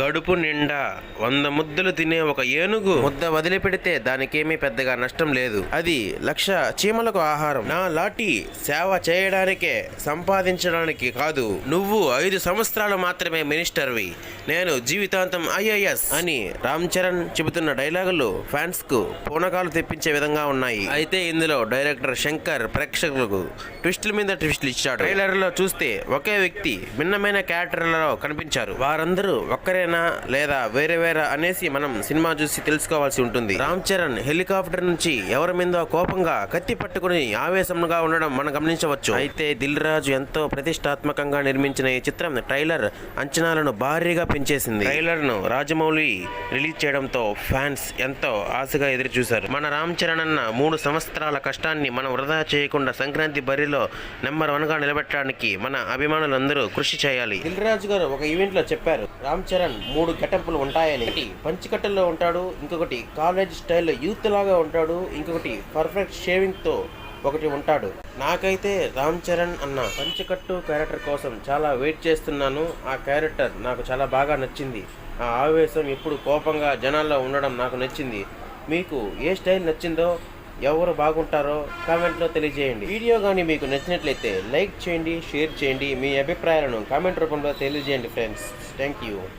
కడుపు నిండా వంద ముద్దలు తినే ఒక ఏనుగు ముద్ద వదిలిపెడితే దానికేమీ పెద్దగా నష్టం లేదు. అది లక్ష చీమలకు ఆహారం. నా లాఠీ సేవ చేయడానికే సంపాదించడానికి కాదు. నువ్వు ఐదు సంవత్సరాలు మాత్రమే మినిస్టర్వి. నేను జీవితాంతం ఐఏఎస్ అని రామ్ చరణ్ చెబుతున్న డైలాగులు ఫ్యాన్స్కు పూనకాలు తెప్పించే విధంగా ఉన్నాయి. అయితే ఇందులో డైరెక్టర్ శంకర్ ప్రేక్షకులకు ట్విస్టుల మీద ట్విస్టులు ఇచ్చాడు. ట్రైలర్లో చూస్తే ఒకే వ్యక్తి భిన్నమైన క్యారెక్టర్లలో కనిపించారు. వారందరూ ఒక్కరే ఒక్కరేనా లేదా వేరే వేరే అనేసి మనం సినిమా చూసి తెలుసుకోవాల్సి ఉంటుంది. రామ్ చరణ్ హెలికాప్టర్ నుంచి ఎవరి మీద కోపంగా కత్తి పట్టుకుని ఆవేశంగా ఉండడం మనం గమనించవచ్చు. అయితే దిల్ రాజు ఎంతో ప్రతిష్టాత్మకంగా నిర్మించిన ఈ చిత్రం ట్రైలర్ అంచనాలను భారీగా పెంచేసింది. ట్రైలర్ను రాజమౌళి రిలీజ్ చేయడంతో ఫ్యాన్స్ ఎంతో ఆశగా ఎదురు చూశారు మన రామ్ చరణ్ అన్న మూడు సంవత్సరాల కష్టాన్ని మనం వృధా చేయకుండా సంక్రాంతి బరిలో నెంబర్ వన్గా నిలబెట్టడానికి మన అభిమానులందరూ కృషి చేయాలి. దిల్ రాజు గారు ఒక ఈవెంట్లో చెప్పారు. రామ్ చరణ్ మూడు గెటప్లు ఉంటాయని. ఒకటి ఉంటాడు ఇంకొకటి కాలేజ్ స్టైల్లో యూత్ లాగా ఉంటాడు ఇంకొకటి పర్ఫెక్ట్ షేవింగ్తో ఒకటి ఉంటాడు. నాకైతే రామ్ చరణ్ అన్న పంచకట్టు క్యారెక్టర్ కోసం చాలా వెయిట్ చేస్తున్నాను. ఆ క్యారెక్టర్ నాకు చాలా బాగా నచ్చింది. ఆ ఆవేశం ఎప్పుడు కోపంగా జనాల్లో ఉండడం నాకు నచ్చింది. మీకు ఏ స్టైల్ నచ్చిందో ఎవరు బాగుంటారో కామెంట్లో తెలియజేయండి. వీడియో కానీ మీకు నచ్చినట్లయితే లైక్ చేయండి షేర్ చేయండి. మీ అభిప్రాయాలను కామెంట్ రూపంలో తెలియజేయండి ఫ్రెండ్స్ థ్యాంక్ యూ